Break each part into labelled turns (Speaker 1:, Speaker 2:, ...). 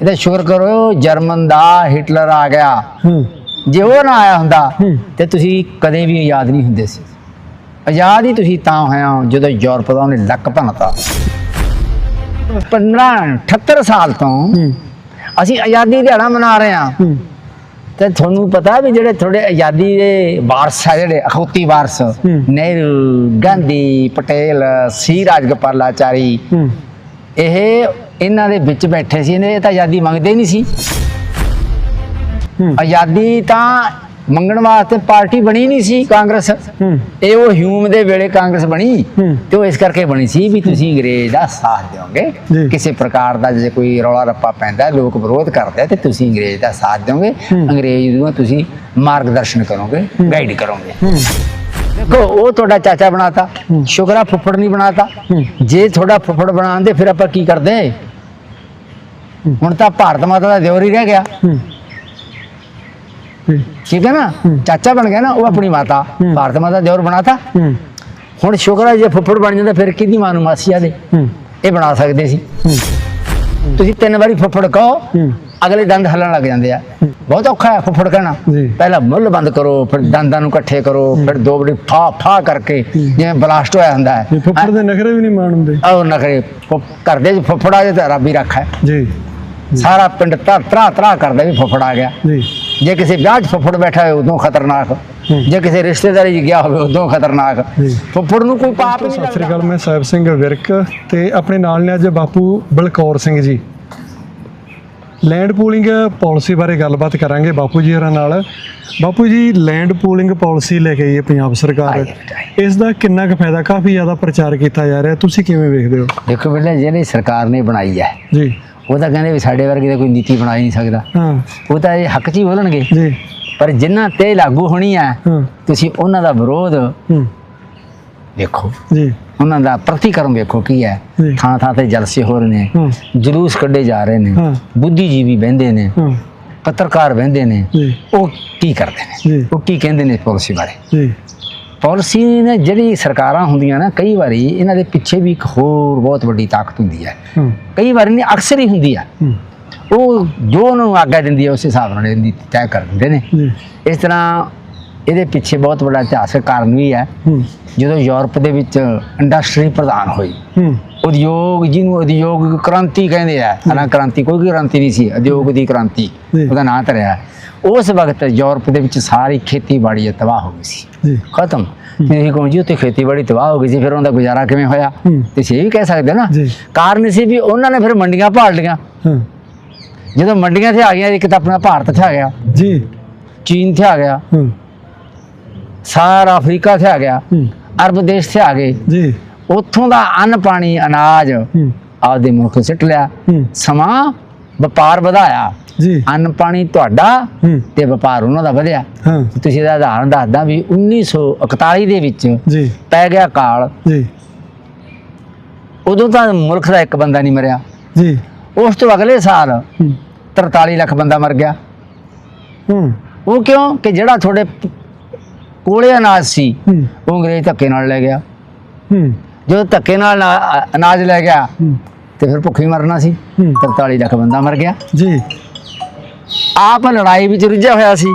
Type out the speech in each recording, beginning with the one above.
Speaker 1: ਇਹਦਾ ਸ਼ੁਕਰ ਕਰੋ ਜਰਮਨ ਦਾ ਹਿਟਲਰ ਆ ਗਿਆ। ਜੇ ਉਹ ਨਾ ਆਇਆ ਹੁੰਦਾ। ਤੇ ਤੁਸੀਂ ਕਦੇ ਵੀ ਆਜ਼ਾਦ ਨਹੀਂ ਹੁੰਦੇ ਸੀ। ਆਜ਼ਾਦ ਹੀ ਤੁਸੀਂ ਤਾਂ ਹੋਇਆ ਜਦੋਂ ਯੂਰਪ ਦਾ ਉਹਨੇ ਲੱਕ ਭੰਨਤਾ। 15 78 ਸਾਲ ਤੋਂ ਅਸੀਂ ਆਜ਼ਾਦੀ ਦਿਹਾੜਾ ਮਨਾ ਰਹੇ ਹਾਂ। ਤੇ ਤੁਹਾਨੂੰ ਪਤਾ ਵੀ ਜਿਹੜੇ ਥੋੜੇ ਆਜ਼ਾਦੀ ਦੇ ਵਾਰਸ ਆ ਜਿਹੜੇ ਅਖੌਤੀ ਵਾਰਸ। ਨਹਿਰੂ ਗਾਂਧੀ ਪਟੇਲ ਸੀ ਰਾਜਗੋਪਾਲਾਚਾਰੀ ਇਹ ਇਹਨਾਂ ਦੇ ਵਿੱਚ ਬੈਠੇ ਸੀ ਇਹਨੇ ਇਹ ਤਾਂ ਆਜ਼ਾਦੀ ਮੰਗਦੇ ਹੀ ਨਹੀਂ ਸੀ। ਆਜ਼ਾਦੀ ਤਾਂ ਮੰਗਣ ਵਾਸਤੇ ਪਾਰਟੀ ਬਣੀ ਨਹੀਂ ਸੀ ਕਾਂਗਰਸ। ਇਹ ਉਹ ਹਿਊਮ ਦੇ ਵੇਲੇ ਕਾਂਗਰਸ ਬਣੀ। ਤੇ ਉਹ ਇਸ ਕਰਕੇ ਬਣੀ ਸੀ ਵੀ ਤੁਸੀਂ ਅੰਗਰੇਜ਼ ਦਾ ਸਾਥ। ਦਿਓਗੇ। ਕਿਸੇ ਪ੍ਰਕਾਰ ਦਾ ਜੇ ਕੋਈ ਰੌਲਾ ਰੱਪਾ ਪੈਂਦਾ ਲੋਕ ਵਿਰੋਧ ਕਰਦੇ ਤੇ ਤੁਸੀਂ ਅੰਗਰੇਜ਼ ਦਾ ਸਾਥ ਦਿਓਗੇ। ਅੰਗਰੇਜ਼ ਨੂੰ ਤੁਸੀਂ ਮਾਰਗਦਰਸ਼ਨ ਕਰੋਗੇ ਗਾਈਡ ਕਰੋਗੇ। ਦੇਖੋ ਉਹ ਤੁਹਾਡਾ ਚਾਚਾ ਬਣਾਤਾ। ਸ਼ੁਕਰਾ ਫੁੱਫੜ ਨਹੀਂ ਬਣਾਤਾ। ਜੇ ਤੁਹਾਡਾ ਫੁੱਫੜ ਬਣਾਉਂਦੇ ਫਿਰ ਆਪਾਂ ਕੀ ਕਰਦੇ? ਹੁਣ ਤਾਂ ਭਾਰਤ ਮਾਤਾ ਦਾ ਦਿਓਰ ਹੀ ਰਹਿ ਗਿਆ। ਠੀਕ ਹੈ ਨਾ। ਚਾਚਾ ਬਣ ਗਿਆ ਨਾ ਉਹ ਆਪਣੀ ਮਾਤਾ। ਭਾਰਤ ਮਾਤਾ ਦਿਓਰ ਬਣਾਤਾ। ਹੁਣ ਸ਼ੁਕਰ ਜੇ ਫੁੱਫੜ ਬਣ ਜਾਂਦਾ ਫਿਰ ਕਿਹਦੀ ਮਾਂ ਨੂੰ ਮਾਸੀ ਆ ਦੇ? ਇਹ ਬਣਾ ਸਕਦੇ ਸੀ। ਤੁਸੀਂ ਤਿੰਨ ਵਾਰੀ ਫੁੱਫੜ ਕਹੋ। ਅਗਲੇ ਦੰਦ ਹੱਲਣ ਲੱਗ ਜਾਂਦੇ ਆ। ਬਹੁਤ ਔਖਾ ਹੈ ਫੁੱਫੜ ਕਹਿਣਾ।
Speaker 2: ਜੀ।
Speaker 1: ਪਹਿਲਾਂ ਮੁੱਲ ਬੰਦ ਕਰੋ ਫਿਰ ਦੰਦਾਂ ਨੂੰ ਇਕੱਠੇ ਕਰੋ ਫਿਰ ਦੋ ਬੜੀ ਫਾ ਫਾ ਕਰਕੇ ਜਿਵੇਂ ਬਲਾਸਟ ਹੋਇਆ ਹੁੰਦਾ ਹੈ।
Speaker 2: ਫੁੱਫੜ ਦੇ ਨਖਰੇ ਵੀ ਨਹੀਂ ਮਾਣਦੇ
Speaker 1: ਆਹ ਨਖਰੇ। ਫੁੱਫ- ਘਰ ਦੇ ਵਿੱਚ ਫੁੱਫੜ ਜੇ ਤਾਂ ਰੱਬ ਹੀ ਰੱਖਾ
Speaker 2: ਜੀ।
Speaker 1: ਸਾਰਾ ਪਿੰਡ ਤਰ ਤਰਾ ਤਰਾ ਕਰਦਾ ਵੀ ਫੁੱਫੜ ਆ ਗਿਆ।
Speaker 2: ਜੀ।
Speaker 1: ਜੇ ਕਿਸੇ ਵਿਆਹ 'ਚ ਫੁੱਫੜ ਬੈਠਾ ਹੋਵੇ ਉਦੋਂ ਖਤਰਨਾਕ। ਜੇ ਕਿਸੇ ਰਿਸ਼ਤੇਦਾਰੀ 'ਚ ਗਿਆ ਹੋਵੇ ਉਦੋਂ ਖਤਰਨਾਕ।
Speaker 2: ਜੀ।
Speaker 1: ਫੁੱਫੜ ਨੂੰ ਕੋਈ ਪਾਪ ਨਹੀਂ
Speaker 2: ਸਤਿ ਸ੍ਰੀ
Speaker 1: ਲੱਗਦਾ।
Speaker 2: ਅਕਾਲ ਮੈਂ ਸਾਹਿਬ ਸਿੰਘ ਵਿਰਕ ਤੇ ਆਪਣੇ ਨਾਲ ਨੇ ਅੱਜ ਬਾਪੂ Balkaur Singh ji. Land pooling policy ਬਾਰੇ ਗੱਲਬਾਤ ਕਰਾਂਗੇ ਬਾਪੂ ਜੀ ਹੋਰਾਂ ਨਾਲ। ਬਾਪੂ ਜੀ ਲੈਂਡ ਪੂਲਿੰਗ ਪਾਲਿਸੀ ਲੈ ਕੇ ਆਈ ਹੈ ਪੰਜਾਬ ਸਰਕਾਰ। ਇਸ ਦਾ ਕਿੰਨਾ ਕੁ ਫਾਇਦਾ ਕਾਫੀ ਜ਼ਿਆਦਾ ਪ੍ਰਚਾਰ ਕੀਤਾ ਜਾ ਰਿਹਾ। ਤੁਸੀਂ ਕਿਵੇਂ ਵੇਖਦੇ ਹੋ?
Speaker 1: ਦੇਖੋ ਬੇਟਾ ਜਿਹੜੀ ਸਰਕਾਰ ਨੇ ਬਣਾਈ ਹੈ
Speaker 2: ਜੀ।
Speaker 1: ਉਹ ਤਾਂ ਕਹਿੰਦੇ ਵੀ ਸਾਡੇ ਵਰਗੇ ਦਾ ਕੋਈ ਨੀਤੀ ਬਣਾ ਹੀ ਨਹੀਂ ਸਕਦਾ।
Speaker 2: ਹਾਂ।
Speaker 1: ਉਹ ਤਾਂ ਇਹ ਹੱਕ 'ਚ ਹੀ ਬੋਲਣਗੇ।
Speaker 2: ਜੀ।
Speaker 1: ਪਰ ਜਿਨ੍ਹਾਂ ਤੇ ਲਾਗੂ ਹੋਣੀ ਹੈ ਤੁਸੀਂ ਉਹਨਾਂ ਦਾ ਵਿਰੋਧ ਵੇਖੋ
Speaker 2: ਜੀ।
Speaker 1: ਉਹਨਾਂ ਦਾ ਪ੍ਰਤੀਕਰਮ ਵੇਖੋ ਕੀ ਹੈ। ਥਾਂ ਥਾਂ ਤੇ ਜਲਸੇ ਹੋ ਰਹੇ ਨੇ ਜਲੂਸ ਕੱਢੇ ਜਾ ਰਹੇ ਨੇ ਬੁੱਧੀਜੀਵੀ ਬਹਿੰਦੇ ਨੇ ਪੱਤਰਕਾਰ ਬਹਿੰਦੇ ਨੇ ਉਹ ਕੀ ਕਰਦੇ ਨੇ? ਉਹ ਕੀ ਕਹਿੰਦੇ ਨੇ ਪਾਲਿਸੀ ਬਾਰੇ? ਪਾਲਿਸੀ ਨੇ ਜਿਹੜੀ ਸਰਕਾਰਾਂ ਹੁੰਦੀਆਂ ਨਾ ਕਈ ਵਾਰੀ ਇਹਨਾਂ ਦੇ ਪਿੱਛੇ ਵੀ ਇੱਕ ਹੋਰ ਬਹੁਤ ਵੱਡੀ ਤਾਕਤ ਹੁੰਦੀ ਹੈ। ਕਈ ਵਾਰੀ ਨਹੀਂ ਅਕਸਰ ਹੀ ਹੁੰਦੀ ਹੈ। ਉਹ ਜੋ ਉਹਨਾਂ ਨੂੰ ਆਗਿਆ ਦਿੰਦੀ ਹੈ ਉਸ ਹਿਸਾਬ ਨਾਲ ਇਹ ਨੀਤੀ ਤੈਅ ਕਰ ਦਿੰਦੇ ਨੇ। ਇਸ ਤਰ੍ਹਾਂ ਇਹਦੇ ਪਿੱਛੇ ਬਹੁਤ ਵੱਡਾ ਇਤਿਹਾਸਕ ਕਾਰਨ ਵੀ ਹੈ। ਜਦੋਂ ਯੂਰਪ ਦੇ ਵਿੱਚ ਇੰਡਸਟਰੀ ਪ੍ਰਦਾਨ ਹੋਈ ਉਦਯੋਗ ਜਿਹਨੂੰ ਉਦਯੋਗਿਕ ਕ੍ਰਾਂਤੀ ਕਹਿੰਦੇ ਆ ਹਾਲਾਂ ਕ੍ਰਾਂਤੀ ਕੋਈ ਵੀ ਕ੍ਰਾਂਤੀ ਨਹੀਂ ਸੀ ਉਦਯੋਗ ਦੀ ਕ੍ਰਾਂਤੀ। ਉਹਦਾ ਨਾਂ ਧਰਿਆ। ਉਸ ਵਕਤ ਯੂਰਪ ਦੇ ਵਿੱਚ ਸਾਰੀ ਖੇਤੀਬਾੜੀ ਤਬਾਹ ਹੋ ਗਈ ਸੀ। ਖਤਮ। ਇਹ ਕਹੋ ਜੀ ਉੱਥੇ ਖੇਤੀਬਾੜੀ ਤਬਾਹ ਹੋ ਗਈ ਸੀ ਫਿਰ ਉਹਦਾ ਗੁਜ਼ਾਰਾ ਕਿਵੇਂ ਹੋਇਆ। ਤੁਸੀਂ ਇਹ ਵੀ ਕਹਿ ਸਕਦੇ ਨਾ। ਕਾਰਨ ਸੀ ਵੀ ਉਹਨਾਂ ਨੇ ਫਿਰ ਮੰਡੀਆਂ ਭਾਲ ਲੀਆਂ। ਜਦੋਂ ਮੰਡੀਆਂ ਤੇ ਆ ਗਈਆਂ ਇੱਕ ਤਾਂ ਆਪਣਾ ਭਾਰਤ ਤੇ ਆ ਗਿਆ।
Speaker 2: ਜੀ।
Speaker 1: ਚੀਨ ਤੇ ਆ ਗਿਆ। ਸਾਰਾ ਅਫਰੀਕਾ ਤੇ ਆ ਗਿਆ। ਅਰਬ ਦੇਸ਼ ਤੇ ਆ ਗਏ।
Speaker 2: ਜੀ।
Speaker 1: ਉੱਥੋਂ ਦਾ ਅੰਨ ਪਾਣੀ ਅਨਾਜ ਆਪਦੇ ਮੁਲਕ ਸਿੱਟ ਲਿਆ। ਸਮਾਂ ਵਪਾਰ ਵਧਾਇਆ।
Speaker 2: ਜੀ।
Speaker 1: ਅੰਨ ਪਾਣੀ ਤੁਹਾਡਾ ਤੇ ਵਪਾਰ ਉਹਨਾਂ ਦਾ ਵਧਿਆ।
Speaker 2: ਹਾਂ।
Speaker 1: ਤੁਸੀਂ ਇਹਦਾ ਉਦਾਹਰਨ ਦੱਸਦਾ ਵੀ 1941 ਦੇ ਵਿੱਚ
Speaker 2: ਜੀ।
Speaker 1: ਪੈ ਗਿਆ ਕਾਲ।
Speaker 2: ਜੀ।
Speaker 1: ਉਦੋਂ ਤਾਂ ਮੁਲਕ ਦਾ ਇੱਕ ਬੰਦਾ ਨਹੀਂ ਮਰਿਆ।
Speaker 2: ਜੀ।
Speaker 1: ਉਸ ਤੋਂ ਅਗਲੇ ਸਾਲ
Speaker 2: ਹੂੰ।
Speaker 1: 43 ਲੱਖ ਬੰਦਾ ਮਰ ਗਿਆ।
Speaker 2: ਹੂੰ।
Speaker 1: ਉਹ ਕਿਉਂ? ਕਿ ਜਿਹੜਾ ਤੁਹਾਡੇ ਕੋਲੇ ਅਨਾਜ ਸੀ ਉਹ ਅੰਗਰੇਜ਼ ਧੱਕੇ ਨਾਲ ਲੈ ਗਿਆ। ਜਦੋਂ ਧੱਕੇ ਨਾਲ ਅਨਾਜ ਲੈ ਗਿਆ ਤੇ ਫਿਰ ਭੁੱਖੇ ਮਰਨਾ ਸੀ
Speaker 2: ਹੂੰ।
Speaker 1: 43 ਲੱਖ ਬੰਦਾ ਮਰ ਗਿਆ।
Speaker 2: ਜੀ।
Speaker 1: ਆਪ ਲੜਾਈ ਵਿੱਚ ਰੁੱਝਿਆ ਹੋਇਆ ਸੀ।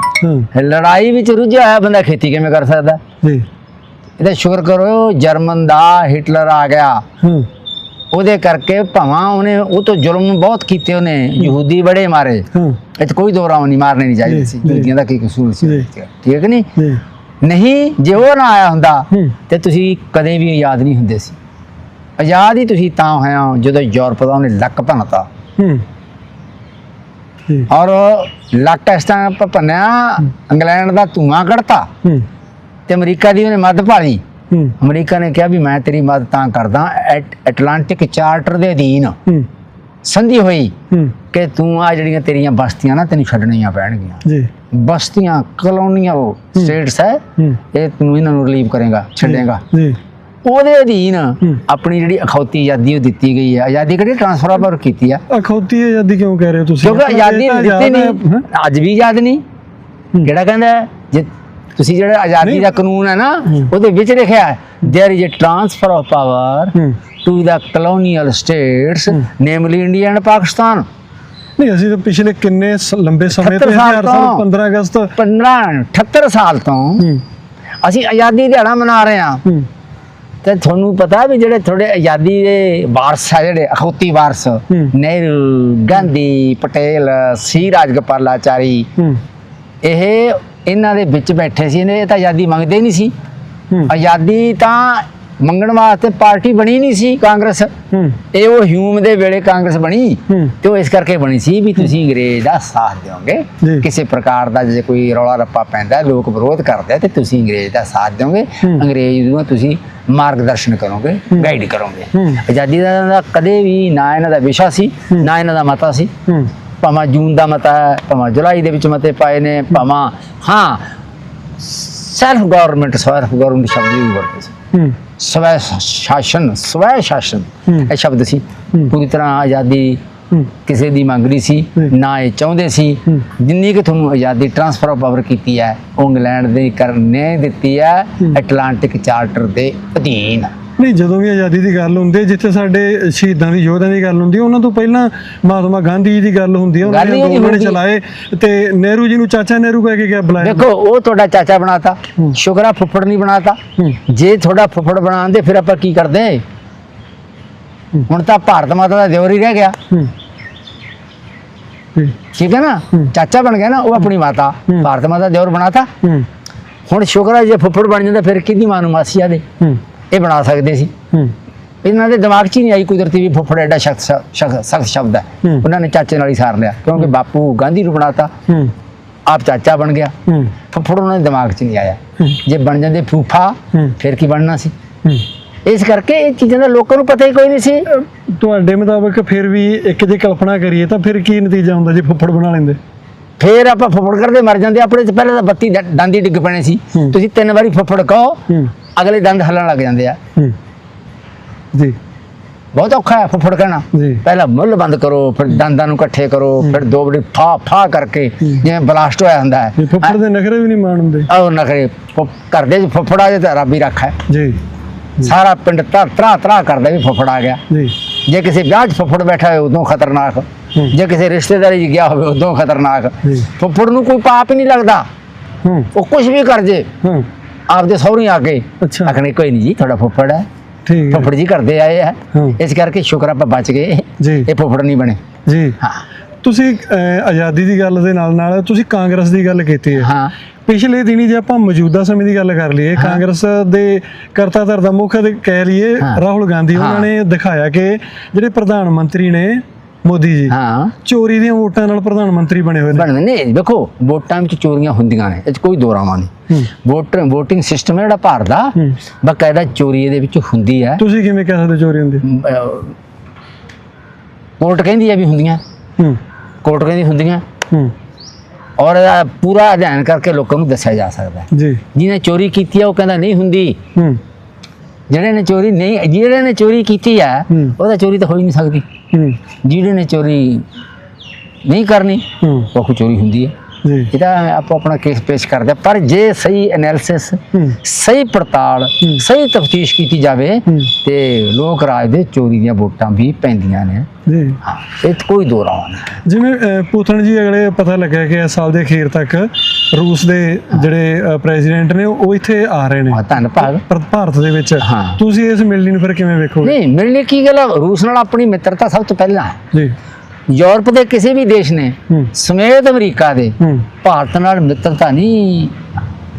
Speaker 1: ਲੜਾਈ ਵਿੱਚ ਰੁੱਝਿਆ ਹੋਇਆ ਬੰਦਾ ਖੇਤੀ ਕਿਵੇਂ ਕਰ ਸਕਦਾ?
Speaker 2: ਜੀ।
Speaker 1: ਇਹਦਾ ਸ਼ੁਕਰ ਕਰੋ ਜਰਮਨ ਦਾ ਹਿਟਲਰ ਆ ਗਿਆ। ਉਹਦੇ ਕਰਕੇ ਭਾਵਾਂ ਉਹਨੇ ਉਹ ਤੋਂ ਜ਼ੁਲਮ ਬਹੁਤ ਕੀਤੇ ਉਹਨੇ ਯਹੂਦੀ ਬੜੇ ਮਾਰੇ। ਇਹ ਕੋਈ ਦੋਰਾ ਨਹੀਂ ਮਾਰਨੇ ਨਹੀਂ ਚਾਹੀਦੇ ਸੀ। ਯਹੂਦੀਆਂ ਦਾ ਕੀ ਕਸੂਰ ਸੀ। ਠੀਕ ਨਹੀਂ ਨਹੀਂ ਜੇ ਉਹ ਨਾ ਆਇਆ ਹੁੰਦਾ
Speaker 2: ਹੂੰ।
Speaker 1: ਤੇ ਤੁਸੀਂ ਕਦੇ ਵੀ ਆਜ਼ਾਦ ਨਹੀਂ ਹੁੰਦੇ ਸੀ। ਆਜ਼ਾਦ ਹੀ ਤੁਸੀਂ ਤਾਂ ਹੋਇਆ ਹੋ ਜਦੋਂ ਯੂਰਪ ਦਾ ਉਹਨੇ ਲੱਕ ਭੰਨਤਾ।
Speaker 2: ਹੂੰ।
Speaker 1: ਔਰ ਲੱਕ ਇਸ ਤਰ੍ਹਾਂ ਭ- ਭੰਨਿਆ ਇੰਗਲੈਂਡ ਦਾ ਧੂਆਂ ਕੱਢਤਾ।
Speaker 2: ਹੂੰ।
Speaker 1: ਤੇ ਅਮਰੀਕਾ ਦੀ ਉਹਨੇ ਮਦਦ ਭਾਲੀ।
Speaker 2: ਹੂੰ।
Speaker 1: ਅਮਰੀਕਾ ਨੇ ਕਿਹਾ ਵੀ ਮੈਂ ਤੇਰੀ ਮਦਦ ਤਾਂ ਕਰਦਾ ਐਟ- ਐਟਲਾਂਟਿਕ ਚਾਰਟਰ ਦੇ ਅਧੀਨ।
Speaker 2: ਹੂੰ।
Speaker 1: ਸੰਧੀ ਹੋਈ
Speaker 2: ਹੂੰ
Speaker 1: ਕਿ ਤੂੰ ਆ ਜਿਹੜੀਆਂ ਤੇਰੀਆਂ ਬਸਤੀਆਂ ਨਾ ਤੈਨੂੰ ਛੱਡਣੀਆਂ ਪੈਣਗੀਆਂ
Speaker 2: ਜੀ
Speaker 1: ਬਸਤੀਆਂ ਕਲੋਨੀਅਲ ਸਟੇਟਸ ਹੈ
Speaker 2: ਹੂੰ
Speaker 1: ਇਹ ਤੂੰ ਇਹਨਾਂ ਨੂੰ ਰਿਲੀਵ ਕਰੇਗਾ ਛੱਡੇਗਾ
Speaker 2: ਜੀ
Speaker 1: ਉਹਦੇ ਅਧੀਨ
Speaker 2: ਹੂੰ।
Speaker 1: ਆਪਣੀ ਜਿਹੜੀ ਅਖੌਤੀ ਆਜ਼ਾਦੀ ਉਹ ਦਿੱਤੀ ਗਈ ਹੈ ਆਜ਼ਾਦੀ ਕਿਹੜੀ ਟ੍ਰਾਂਸਫਰ ਕੀਤੀ ਆ
Speaker 2: ਅਖੌਤੀ ਆਜ਼ਾਦੀ ਕਿਉਂ ਕਹਿ ਰਹੇ ਹੋ ਤੁਸੀਂ
Speaker 1: ਕਿਉਂਕਿ ਆਜ਼ਾਦੀ
Speaker 2: ਇਹ ਤਾਂ
Speaker 1: ਦਿੱਤੀ
Speaker 2: ਆਜ਼ਾਦ ਹੈ,
Speaker 1: ਨਹੀਂ ਅੱਜ ਵੀ ਆਜ਼ਾਦ ਨਹੀਂ
Speaker 2: ਹੂੰ।
Speaker 1: ਕਿਹੜਾ ਕਹਿੰਦਾ ਹੈ? ਜੇ ਤੁਸੀਂ ਜਿਹੜਾ ਆਜ਼ਾਦੀ
Speaker 2: ਨਹੀਂ।
Speaker 1: ਦਾ ਕਾਨੂੰਨ ਹੈ ਨਾ
Speaker 2: ਹੂੰ।
Speaker 1: ਉਹਦੇ ਵਿੱਚ ਲਿਖਿਆ ਹੈ there is a transfer of power
Speaker 2: ਹੂੰ
Speaker 1: to the colonial states
Speaker 2: ਹੂੰ।
Speaker 1: namely India and Pakistan
Speaker 2: ਨਹੀਂ ਅਸੀਂ ਤਾਂ ਪਿਛਲੇ ਕਿੰਨੇ ਸ- ਲੰਬੇ ਸਮੇਂ ਤੋਂ
Speaker 1: 78 ਸਾਲ
Speaker 2: ਹਰ ਸਾਲ
Speaker 1: ਤੋਂ।
Speaker 2: 15 ਅਗਸਤ।
Speaker 1: 15 78 ਸਾਲ ਤੋਂ
Speaker 2: ਹੂੰ।
Speaker 1: ਅਸੀਂ ਆਜ਼ਾਦੀ ਦਿਹਾੜਾ ਮਨਾ ਰਹੇ ਹਾਂ।
Speaker 2: ਹੂੰ।
Speaker 1: ਤੇ ਤੁਹਾਨੂੰ ਪਤਾ ਵੀ ਜਿਹੜੇ ਥੋੜੇ ਆਜ਼ਾਦੀ ਦੇ ਵਾਰਸ ਆ ਜਿਹੜੇ ਅਖੌਤੀ ਵਾਰਸ
Speaker 2: ਹੂੰ।
Speaker 1: ਨਹਿਰੂ ਗਾਂਧੀ ਪਟੇਲ ਸੀ ਰਾਜਗੋਪਾਲਾਚਾਰੀ
Speaker 2: ਹੂੰ।
Speaker 1: ਇਹ ਇਹਨਾਂ ਦੇ ਵਿੱਚ ਬੈਠੇ ਸੀ ਨੇ ਇਹ ਤਾਂ ਆਜ਼ਾਦੀ ਮੰਗਦੇ ਨਹੀਂ ਸੀ।
Speaker 2: ਹੂੰ।
Speaker 1: ਆਜ਼ਾਦੀ ਤਾਂ ਮੰਗਣ ਵਾਸਤੇ ਪਾਰਟੀ ਬਣੀ ਨਹੀਂ ਸੀ ਕਾਂਗਰਸ। ਇਹ ਉਹ ਹਿਊਮ ਦੇ ਵੇਲੇ ਕਾਂਗਰਸ ਬਣੀ। ਤੇ ਉਹ ਇਸ ਕਰਕੇ ਬਣੀ ਸੀ ਵੀ ਤੁਸੀਂ ਅੰਗਰੇਜ਼ ਦਾ ਸਾਥ। ਦਿਓਗੇ। ਕਿਸੇ ਪ੍ਰਕਾਰ ਦਾ ਜੇ ਕੋਈ ਰੌਲਾ ਰੱਪਾ ਪੈਂਦਾ ਲੋਕ ਵਿਰੋਧ ਕਰਦੇ ਤੇ ਤੁਸੀਂ ਅੰਗਰੇਜ਼ ਦਾ ਸਾਥ ਦਿਓਗੇ। ਅੰਗਰੇਜ਼ ਨੂੰ ਤੁਸੀਂ ਮਾਰਗਦਰਸ਼ਨ ਕਰੋਗੇ ਗਾਈਡ ਕਰੋਗੇ। ਆਜ਼ਾਦੀ ਦਾ ਕਦੇ ਵੀ ਨਾ ਇਹਨਾਂ ਦਾ ਵਿਸ਼ਾ ਸੀ ਨਾ ਇਹਨਾਂ ਦਾ ਮਤਾ ਸੀ। ਭਾਵੇਂ ਜੂਨ ਦਾ ਮਤਾ ਹੈ ਭਾਵੇਂ ਜੁਲਾਈ ਦੇ ਵਿੱਚ ਮਤੇ ਪਾਏ ਨੇ ਭਾਵੇਂ ਹਾਂ ਸੈਲਫ ਗਵਰਨਮੈਂਟ ਸੈਲਫ ਗਵਰਨਮੈਂਟ ਸ਼ਬਦ ਵੀ ਵਰਤੇ ਸਵੈ ਸ਼ਾਸਨ ਸਵੈ ਸ਼ਾਸਨ। ਇਹ ਸ਼ਬਦ ਸੀ। ਪੂਰੀ ਤਰ੍ਹਾਂ ਆਜ਼ਾਦੀ ਕਿਸੇ ਦੀ ਮੰਗ ਨਹੀਂ ਸੀ। ਨਾ ਇਹ ਚਾਹੁੰਦੇ ਸੀ। ਜਿੰਨੀ ਕਿ ਤੁਹਾਨੂੰ ਆਜ਼ਾਦੀ ਟ੍ਰਾਂਸਫਰ ਆਫ ਪਾਵਰ ਕੀਤੀ ਹੈ ਉਹ ਇੰਗਲੈਂਡ ਦੇ ਕਰਨੇ ਦਿੱਤੀ ਹੂੰ। ਐਟਲਾਂਟਿਕ ਚਾਰਟਰ ਦੇ ਅਧੀਨ
Speaker 2: ਨਹੀਂ ਜਦੋਂ ਵੀ ਆਜ਼ਾਦੀ ਦੀ ਗੱਲ ਹੁੰਦੀ ਹੈ, ਜਿੱਥੇ ਸਾਡੇ ਸ਼ਹੀਦਾਂ ਦੀ ਯੋਧਿਆਂ ਦੀ ਗੱਲ ਹੁੰਦੀ ਹੈ, ਉਹਨਾਂ ਤੋਂ ਪਹਿਲਾਂ ਮਹਾਤਮਾ ਗਾਂਧੀ ਜੀ ਦੀ ਗੱਲ ਹੁੰਦੀ ਹੈ ਉਹਨਾਂ
Speaker 1: ਗੱਲ
Speaker 2: ਨੇ
Speaker 1: ਨਹੀਂ
Speaker 2: ਅੰਦੋਲਨ
Speaker 1: ਹੁੰਦੀ।
Speaker 2: ਚਲਾਏ ਤੇ ਨਹਿਰੂ ਜੀ ਨੂੰ ਚਾਚਾ ਨਹਿਰੂ ਕਹਿ ਕੇ ਕਿਹਾ ਬੁਲਾਇਆ।
Speaker 1: ਦੇਖੋ ਉਹ ਤੁਹਾਡਾ ਚਾਚਾ ਬਣਾਤਾ।
Speaker 2: ਹੂੰ।
Speaker 1: ਸ਼ੁਕਰਾ ਫੁੱਫੜ ਨਹੀਂ ਬਣਾਤਾ।
Speaker 2: ਹੂੰ।
Speaker 1: ਜੇ ਤੁਹਾਡਾ ਫੁੱਫੜ ਬਣਾਉਂਦੇ ਫਿਰ ਆਪਾਂ ਕੀ ਕਰਦੇ?
Speaker 2: ਹੂੰ।
Speaker 1: ਹੁਣ ਤਾਂ ਭਾਰਤ ਮਾਤਾ ਦਾ ਦਿਓਰ ਹੀ ਰਹਿ ਗਿਆ।
Speaker 2: ਹੂੰ।
Speaker 1: ਠੀਕ ਹੈ ਨਾ?
Speaker 2: ਹੂੰ।
Speaker 1: ਚਾਚਾ ਬਣ ਗਿਆ ਨਾ ਉਹ ਆਪਣੀ ਮਾਤਾ।
Speaker 2: ਹੂੰ।
Speaker 1: ਭਾਰਤ ਮਾਤਾ ਦਾ ਦਿਓਰ ਬਣਾਤਾ।
Speaker 2: ਹੂੰ।
Speaker 1: ਹੁਣ ਸ਼ੁਕਰ ਜੇ ਫੁੱਫੜ ਬਣ ਜਾਂਦਾ ਫਿਰ ਕਿਹਦੀ ਮਾਂ ਨੂੰ ਮਾਸੀ ਆਦੇ
Speaker 2: ਹੂੰ।
Speaker 1: ਇਹ ਬਣਾ ਸਕਦੇ ਸੀ।
Speaker 2: ਹੂੰ।
Speaker 1: ਇਹਨਾਂ ਦੇ ਦਿਮਾਗ 'ਚ ਹੀ ਨਹੀਂ ਆਈ ਕੁਦਰਤੀ ਵੀ ਫੁੱਫੜ ਐਡਾ ਸਖਤ ਸਖਤ ਸ਼ਬਦ ਹੈ। ਉਹਨਾਂ ਨੇ ਚਾਚੇ ਨਾਲ ਹੀ ਸਾਰ ਲਿਆ ਕਿਉਂਕਿ ਬਾਪੂ ਗਾਂਧੀ ਨੂੰ ਬਣਾਤਾ।
Speaker 2: ਹੂੰ।
Speaker 1: ਆਪ ਚਾਚਾ ਬਣ ਗਿਆ।
Speaker 2: ਹੂੰ।
Speaker 1: ਫੁੱਫੜ ਉਹਨਾਂ ਦੇ ਦਿਮਾਗ 'ਚ ਨਹੀਂ ਆਇਆ। ਜੇ ਬਣ ਜਾਂਦੇ ਫੂਫਾ। ਫਿਰ ਕੀ ਬਣਨਾ ਸੀ? ਇਸ ਕਰਕੇ ਇਹ ਚੀਜ਼ਾਂ ਦਾ ਲੋਕਾਂ ਨੂੰ ਪਤਾ ਹੀ ਕੋਈ ਨਹੀਂ ਸੀ।
Speaker 2: ਤੁਹਾਡੇ ਮੁਤਾਬਕ ਫਿਰ ਵੀ ਇੱਕ ਜੇ ਕਲਪਨਾ ਕਰੀਏ ਤਾਂ ਫਿਰ ਕੀ ਨਤੀਜਾ ਹੁੰਦਾ ਜੇ ਫੁੱਫੜ ਬਣਾ ਲੈਂਦੇ?
Speaker 1: ਫੇਰ ਆਪਾਂ ਫੁੱਫੜ ਕਰਦੇ ਮਰ ਜਾਂਦੇ ਆਪਣੇ ਤੇ ਪਹਿਲਾਂ ਤਾਂ ਬੱਤੀ ਦੰਦ ਹੀ ਡਿੱਗ ਪੈਣੇ ਸੀ। ਤੁਸੀਂ ਤਿੰਨ ਵਾਰੀ ਫੁੱਫੜ ਕਹੋ ਅਗਲੇ ਦੰਦ ਹੱਲਣ ਲੱਗ ਜਾਂਦੇ ਆ।
Speaker 2: ਜੀ।
Speaker 1: ਬਹੁਤ ਔਖਾ ਹੈ ਫੁੱਫੜ ਕਹਿਣਾ।
Speaker 2: ਜੀ।
Speaker 1: ਪਹਿਲਾਂ ਮੁੱਲ ਬੰਦ ਕਰੋ ਫਿਰ ਦੰਦਾਂ ਨੂੰ ਇਕੱਠੇ ਕਰੋ ਫਿਰ ਦੋ ਬੜੀ ਫਾ ਫਾ ਕਰਕੇ ਜਿਵੇਂ ਬਲਾਸਟ ਹੋਇਆ ਹੁੰਦਾ ਹੈ।
Speaker 2: ਫੁੱਫੜ ਦੇ ਨਖਰੇ ਵੀ ਨਹੀਂ ਮਾਣ ਹੁੰਦੇ।
Speaker 1: ਆਹ ਨਖਰੇ ਫੁ- ਘਰ ਦੇ ਵਿੱਚ ਫੁੱਫੜ ਜੇ ਤਾਂ ਰੱਬ ਹੀ ਰੱਖਾ ਹੈ।
Speaker 2: ਜੀ।
Speaker 1: ਸਾਰਾ ਪਿੰਡ ਤਰ ਤਰਾ ਕਰਦਾ ਵੀ ਫੁੱਫੜ ਆ ਗਿਆ।
Speaker 2: ਜੀ।
Speaker 1: ਜੇ ਕਿਸੇ ਵਿਆਹ 'ਚ ਫੁੱਫੜ ਬੈਠਾ ਹੋਵੇ ਉਦੋਂ ਖਤਰਨਾਕ। ਜੇ ਕਿਸੇ ਰਿਸ਼ਤੇਦਾਰੀ 'ਚ ਗਿਆ ਹੋਵੇ ਉਦੋਂ ਖਤਰਨਾਕ। ਫੁੱਫੜ ਨੂੰ ਕੋਈ ਪਾਪ ਹੀ ਨਹੀਂ ਲੱਗਦਾ। ਉਹ ਕੁਝ ਵੀ ਕਰ ਜੇ। ਆਪਦੇ ਸਹੁਰੇ ਆ ਕੇ ਆਖਣੇ ਕੋਈ ਨਹੀਂ ਜੀ ਤੁਹਾਡਾ ਫੁੱਫੜ ਹੈ।
Speaker 2: ਠੀਕ
Speaker 1: ਫੁੱਫੜ ਜੀ ਕਰਦੇ ਆਏ ਆ। ਇਸ ਕਰਕੇ ਸ਼ੁਕਰ ਆਪਾਂ ਬਚ ਗਏ। ਇਹ ਫੁੱਫੜ ਨਹੀਂ ਬਣੇ।
Speaker 2: ਜੀ।
Speaker 1: ਹਾਂ।
Speaker 2: ਤੁਸੀਂ ਆਜ਼ਾਦੀ ਦੀ ਗੱਲ ਦੇ ਨਾਲ ਨਾਲ ਤੁਸੀਂ ਕਾਂਗਰਸ ਦੀ ਗੱਲ ਕੀਤੀ ਹੈ।
Speaker 1: ਹਾਂ।
Speaker 2: ਪਿਛਲੇ ਦਿਨੀ ਜੇ ਆਪਾਂ ਮੌਜੂਦਾ ਸਮੇਂ ਦੀ ਗੱਲ ਕਰ ਲਈਏ ਕਾਂਗਰਸ ਦੇ ਕਰਤਾ ਮੁੱਖ ਦੇ ਕਹਿ ਲਈਏ। ਰਾਹੁਲ ਗਾਂਧੀ ਉਹਨਾਂ। ਨੇ ਦਿਖਾਇਆ ਕਿ ਜਿਹੜੇ ਪ੍ਰਧਾਨ ਮੰਤਰੀ ਨੇ ਮੋਦੀ ਜੀ।
Speaker 1: ਹਾਂ।
Speaker 2: ਚੋਰੀ ਦੀਆਂ ਵੋਟਾਂ ਨਾਲ ਪ੍ਰਧਾਨ ਮੰਤਰੀ ਬਣੇ ਹੋਏ ਨੇ।
Speaker 1: ਬਣਦੇ ਨੇ। ਦੇਖੋ ਵੋਟਾਂ ਵਿੱਚ ਚੋਰੀਆਂ ਹੁੰਦੀਆਂ ਨੇ। ਇਹ 'ਚ ਕੋਈ ਦੋ ਰਾਵਾਂ ਨਹੀਂ।
Speaker 2: ਹੂੰ।
Speaker 1: ਵੋਟ VOTING ਸਿਸਟਮ ਹੈ ਜਿਹੜਾ ਭਾਰਤ ਦਾ। ਬਕਾਇਦਾ ਚੋਰੀ ਇਹਦੇ ਵਿੱਚ ਹੁੰਦੀ ਹੈ।
Speaker 2: ਤੁਸੀਂ ਕਿਵੇਂ ਕਹਿ ਸਕਦੇ ਚੋਰੀ ਹੁੰਦੀ?
Speaker 1: ਕੋਰਟ ਕਹਿੰਦੀ ਹੈ ਵੀ ਹੁੰਦੀਆਂ।
Speaker 2: ਹੂੰ।
Speaker 1: ਕੋਰਟ ਕਹਿੰਦੀ ਹੁੰਦੀਆਂ।
Speaker 2: ਹੂੰ।
Speaker 1: ਔਰ ਇਹਦਾ ਪੂਰਾ ਅਧਿਐਨ ਕਰਕੇ ਲੋਕਾਂ ਨੂੰ ਦੱਸਿਆ ਜਾ ਸਕਦਾ ਹੈ।
Speaker 2: ਜੀ।
Speaker 1: ਜਿਹਨੇ ਚੋਰੀ ਕੀਤੀ ਹੈ ਉਹ ਕਹਿੰਦਾ ਨਹੀਂ ਹੁੰਦੀ।
Speaker 2: ਹੂੰ।
Speaker 1: ਜਿਹੜੇ ਨੇ ਚੋਰੀ ਨਹੀਂ ਜਿਹੜੇ ਨੇ ਚੋਰੀ ਕੀਤੀ ਹੈ
Speaker 2: ਹੂੰ।
Speaker 1: ਉਹਦਾ ਚੋਰੀ ਤਾਂ ਹੋ ਹੀ ਨਹੀਂ ਸਕਦੀ।
Speaker 2: ਹੂੰ
Speaker 1: ਜਿਹੜੇ ਨੇ ਚੋਰੀ ਨਹੀਂ ਕਰਨੀ
Speaker 2: ਹੂੰ
Speaker 1: ਉਹ ਚੋਰੀ ਹੁੰਦੀ ਹੈ
Speaker 2: ਜੀ
Speaker 1: ਇਹਦਾ ਆਪੋ ਆਪਣਾ ਕੇਸ ਪੇਸ਼ ਕਰਦੇ। ਪਰ ਜੇ ਸਹੀ ਐਨਾਲਿਸਿਸ ਸਹੀ ਪੜਤਾਲ। ਸਹੀ ਤਫਤੀਸ਼ ਕੀਤੀ ਜਾਵੇ। ਤੇ ਲੋਕ ਰਾਜ ਦੇ ਚੋਰੀ ਦੀਆਂ ਵੋਟਾਂ ਵੀ ਪੈਂਦੀਆਂ ਨੇ
Speaker 2: ਜੀ।
Speaker 1: ਇਹ 'ਚ ਕੋਈ ਦੋ ਰਾਵਾਂ ਨਹੀਂ।
Speaker 2: ਜਿਵੇਂ ਅਹ, ਪੂਥਣ ਜੀ ਅਗਲੇ ਪਤਾ ਲੱਗਿਆ ਕਿ ਇਸ ਸਾਲ ਦੇ ਅਖੀਰ ਤੱਕ ਰੂਸ ਦੇ ਜਿਹੜੇ ਪ੍ਰੈਜ਼ੀਡੈਂਟ ਨੇ ਉਹ ਇੱਥੇ ਆ ਰਹੇ ਨੇ।
Speaker 1: ਹਾਂ ਧੰਨ ਭਾਗ।
Speaker 2: ਪਰ ਭਾਰਤ ਦੇ ਵਿੱਚ
Speaker 1: ਹਾਂ।
Speaker 2: ਤੁਸੀਂ ਇਸ ਮਿਲਣੀ ਨੂੰ ਫਿਰ ਕਿਵੇਂ ਵੇਖੋਗੇ?
Speaker 1: ਨਹੀਂ ਮਿਲਣੇ ਕੀ ਗੱਲ ਆ, ਰੂਸ ਨਾਲ ਆਪਣੀ ਮਿੱਤਰਤਾ ਸਭ ਤੋਂ ਪਹਿਲਾਂ ਹੈ।
Speaker 2: ਜੀ।
Speaker 1: ਯੂਰਪ ਦੇ ਕਿਸੇ ਵੀ ਦੇਸ਼ ਨੇ
Speaker 2: ਹੂੰ।
Speaker 1: ਸਮੇਤ ਅਮਰੀਕਾ ਦੇ
Speaker 2: ਹੂੰ।
Speaker 1: ਭਾਰਤ ਨਾਲ ਮਿੱਤਰਤਾ ਨਹੀਂ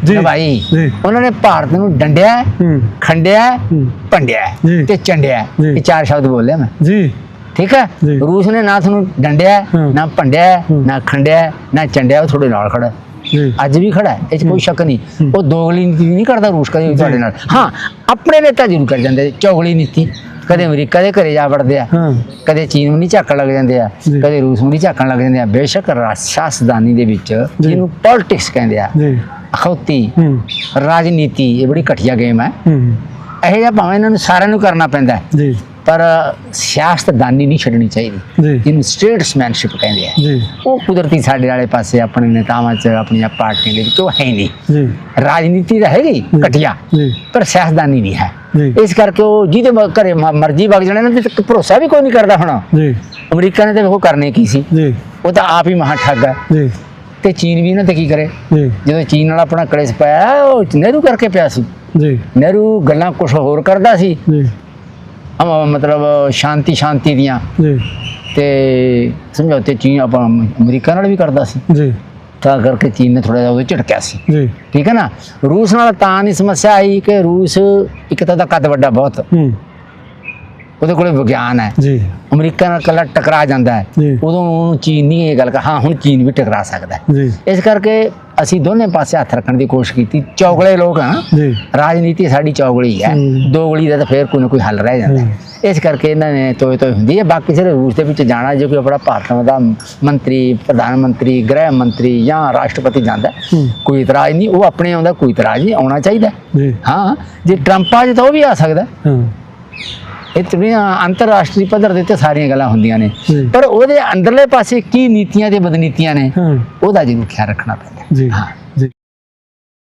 Speaker 2: ਜੀ।
Speaker 1: ਨਿਭਾਈ।
Speaker 2: ਜੀ।
Speaker 1: ਉਹਨਾਂ ਨੇ ਭਾਰਤ ਨੂੰ ਡੰਡਿਆ
Speaker 2: ਹੂੰ
Speaker 1: ਖੰਡਿਆ
Speaker 2: ਹੂੰ
Speaker 1: ਭੰਡਿਆ
Speaker 2: ਜੀ।
Speaker 1: ਤੇ ਚੰਡਿਆ
Speaker 2: ਜੀ।
Speaker 1: ਇਹ ਚਾਰ ਸ਼ਬਦ ਬੋਲਿਆ ਮੈਂ।
Speaker 2: ਜੀ।
Speaker 1: ਠੀਕ ਹੈ?
Speaker 2: ਜੀ।
Speaker 1: ਰੂਸ ਨੇ ਨਾ ਤੁਹਾਨੂੰ ਡੰਡਿਆ
Speaker 2: ਹਾਂ।
Speaker 1: ਨਾ ਭੰਡਿਆ
Speaker 2: ਹੂੰ।
Speaker 1: ਨਾ ਖੰਡਿਆ ਨਾ ਚੰਡਿਆ ਉਹ ਤੁਹਾਡੇ ਨਾਲ ਖੜਾ। ਹੈ।
Speaker 2: ਜੀ।
Speaker 1: ਅੱਜ ਵੀ ਖੜਾ ਹੈ ਇਹ 'ਚ ਕੋਈ ਸ਼ੱਕ ਨਹੀਂ। ਉਹ ਦੋਗਲੀ ਨੀਤੀ ਨਹੀਂ ਕਰਦਾ ਰੂਸ ਕਦੇ ਵੀ ਤੁਹਾਡੇ ਨਾਲ। ਹਾਂ ਆਪਣੇ ਨੇਤਾ ਜ਼ਰੂਰ ਕਰ ਜਾਂਦੇ ਚੌਗਲੀ ਨੀਤੀ। ਕਦੇ ਅਮਰੀਕਾ ਦੇ ਘਰੇ ਜਾ ਵੜਦੇ ਆ।
Speaker 2: ਹਾਂ।
Speaker 1: ਕਦੇ ਚੀਨ ਨੂੰ ਨਹੀਂ ਝਾਕਣ ਲੱਗ ਜਾਂਦੇ ਆ।
Speaker 2: ਜੀ।
Speaker 1: ਕਦੇ ਰੂਸ ਨੂੰ ਨਹੀਂ ਝਾਕਣ ਲੱਗ ਜਾਂਦੇ ਆ। ਬੇਸ਼ੱਕ ਰਾਸ਼ਾਸਦਾਨੀ ਦੇ ਵਿੱਚ ਜਿਹਨੂੰ ਪੋਲਿਟਿਕਸ ਕਹਿੰਦੇ ਆ।
Speaker 2: ਜੀ।
Speaker 1: ਅਖੌਤੀ
Speaker 2: ਹੂੰ।
Speaker 1: ਰਾਜਨੀਤੀ ਇਹ ਬੜੀ ਘਟੀਆ ਗੇਮ ਹੈ।
Speaker 2: ਹੂੰ।
Speaker 1: ਇਹ ਜਿਹਾ ਭਾਵੇਂ ਇਹਨਾਂ ਨੂੰ ਸਾਰਿਆਂ ਨੂੰ ਕਰਨਾ ਪੈਂਦਾ ਹੈ।
Speaker 2: ਜੀ।
Speaker 1: ਪਰ ਸਿਆਸਤਦਾਨੀ ਨਹੀਂ ਛੱਡਣੀ ਚਾਹੀਦੀ।
Speaker 2: ਜੀ।
Speaker 1: ਜਿਹਨੂੰ ਸਟੇਟਸਮੈਨਸ਼ਿਪ ਕਹਿੰਦੇ ਆ।
Speaker 2: ਜੀ।
Speaker 1: ਉਹ ਕੁਦਰਤੀ ਸਾਡੇ ਵਾਲੇ ਪਾਸੇ ਆਪਣੇ ਨੇਤਾਵਾਂ 'ਚ ਆਪਣੀਆਂ ਪਾਰਟੀਆਂ ਦੇ ਵਿੱਚ ਉਹ ਹੈ ਨਹੀਂ।
Speaker 2: ਜੀ।
Speaker 1: ਰਾਜਨੀਤੀ ਤਾਂ ਹੈਗੀ। ਘਟੀਆ ਪਰ ਸਿਆਸਤਦਾਨੀ ਨਹੀਂ ਹੈ। ਇਸ ਕਰਕੇ ਉਹ ਜਿਹਦੇ ਘਰੇ ਮਰਜ਼ੀ ਵਗ ਜਾਣੇ ਨਾ ਤੇ ਭਰੋਸਾ ਵੀ ਕੋਈ ਨਹੀਂ ਕਰਦਾ ਹੁਣ।
Speaker 2: ਜੀ।
Speaker 1: ਅਮਰੀਕਾ ਨੇ ਤਾਂ ਉਹ ਕਰਨੇ ਕੀ ਸੀ?
Speaker 2: ਜੀ।
Speaker 1: ਉਹ ਤਾਂ ਆਪ ਹੀ ਮਹਾ ਠੱਗ ਹੈ।
Speaker 2: ਜੀ।
Speaker 1: ਤੇ ਚੀਨ ਵੀ ਇਹਨਾਂ ਤੇ ਕੀ ਕਰੇ?
Speaker 2: ਜੀ।
Speaker 1: ਜਦੋਂ ਚੀਨ ਨਾਲ ਆਪਣਾ ਕਲੇਸ਼ ਪਾਇਆ ਉਹ ਨਹਿਰੂ ਕਰਕੇ ਪਿਆ ਸੀ।
Speaker 2: ਜੀ।
Speaker 1: ਨਹਿਰੂ ਗੱਲਾਂ ਕੁਝ ਹੋਰ ਕਰਦਾ ਸੀ। ਮਤਲਬ ਸ਼ਾਂਤੀ ਸ਼ਾਂਤੀ ਦੀਆਂ।
Speaker 2: ਜੀ।
Speaker 1: ਤੇ ਸਮਝੌਤੇ ਚੀਨ ਆਪਾਂ ਅਮਰੀਕਾ ਨਾਲ ਵੀ ਕਰਦਾ ਸੀ।
Speaker 2: ਜੀ।
Speaker 1: ਤਾਂ ਕਰਕੇ ਚੀਨ ਨੇ ਥੋੜਾ ਜਿਹਾ ਉਹਦੇ ਝਟਕਿਆ ਸੀ।
Speaker 2: ਜੀ।
Speaker 1: ਠੀਕ ਹੈ ਨਾ? ਰੂਸ ਨਾਲ ਤਾਂ ਨਹੀਂ ਸਮੱਸਿਆ ਆਈ ਕਿ ਰੂਸ ਇੱਕ ਤਾਂ ਦਾ ਕੱਦ ਵੱਡਾ ਬਹੁਤ।
Speaker 2: ਹੂੰ।
Speaker 1: ਉਹਦੇ ਕੋਲੇ ਵਿਗਿਆਨ ਹੈ।
Speaker 2: ਜੀ।
Speaker 1: ਅਮਰੀਕਾ ਨਾਲ ਕੱਲਾ ਟਕਰਾ ਜਾਂਦਾ ਹੈ। ਉਦੋਂ ਉਹਨੂੰ ਚੀਨ ਨਹੀਂ ਇਹ ਗੱਲ ਕਰ ਹਾਂ ਹੁਣ ਚੀਨ ਵੀ ਟਕਰਾ ਸਕਦਾ ਹੈ। ਇਸ ਕਰਕੇ ਅਸੀਂ ਦੋਨੇ ਪਾਸੇ ਹੱਥ ਰੱਖਣ ਦੀ ਕੋਸ਼ਿਸ਼ ਕੀਤੀ। ਚੌਗਲੇ ਲੋਕ ਹਾਂ
Speaker 2: ਜੀ।
Speaker 1: ਰਾਜਨੀਤੀ ਸਾਡੀ ਚੌਗਲੀ ਹੈ। ਦੋਗਲੀ ਦਾ ਤਾਂ ਫੇਰ ਕੋਈ ਨਾ ਕੋਈ ਹੱਲ ਰਹਿ ਜਾਂਦਾ। ਇਸ ਕਰਕੇ ਇਹਨਾਂ ਨੇ ਤੋਏ ਤੋਏ ਹੁੰਦੀ ਹੈ। ਬਾਕੀ ਸਿਰ ਰੂਸ ਦੇ ਵਿੱਚ ਜਾਣਾ ਜੇ ਕੋਈ ਆਪਣਾ ਭਾਰਤ ਦਾ ਮੰਤਰੀ ਪ੍ਰਧਾਨ ਮੰਤਰੀ ਗ੍ਰਹਿ ਮੰਤਰੀ ਜਾਂ ਰਾਸ਼ਟਰਪਤੀ ਜਾਂਦਾ। ਕੋਈ ਇਤਰਾਜ਼ ਨਹੀਂ ਉਹ ਆਪਣੇ ਆਉਂਦਾ ਕੋਈ ਇਤਰਾਜ਼ ਨਹੀਂ ਆਉਣਾ ਚਾਹੀਦਾ ਹੈ।
Speaker 2: ਜੀ।
Speaker 1: ਟਰੰਪ ਆ ਜੇ ਤਾਂ ਉਹ ਵੀ ਆ ਸਕਦਾ ਇਹ ਜਿਹੜੀਆਂ ਅੰਤਰਰਾਸ਼ਟਰੀ ਪੱਧਰ ਦੇ ਉੱਤੇ ਸਾਰੀਆਂ ਗੱਲਾਂ ਹੁੰਦੀਆਂ ਨੇ। ਪਰ ਉਹਦੇ ਅੰਦਰਲੇ ਪਾਸੇ ਕੀ ਨੀਤੀਆਂ ਤੇ ਬਦਨੀਤੀਆਂ ਨੇ ਉਹਦਾ ਜ਼ਰੂਰ ਖਿਆਲ ਰੱਖਣਾ ਪੈਂਦਾ
Speaker 2: ਜੀ
Speaker 1: ਹਾਂ
Speaker 2: ਜੀ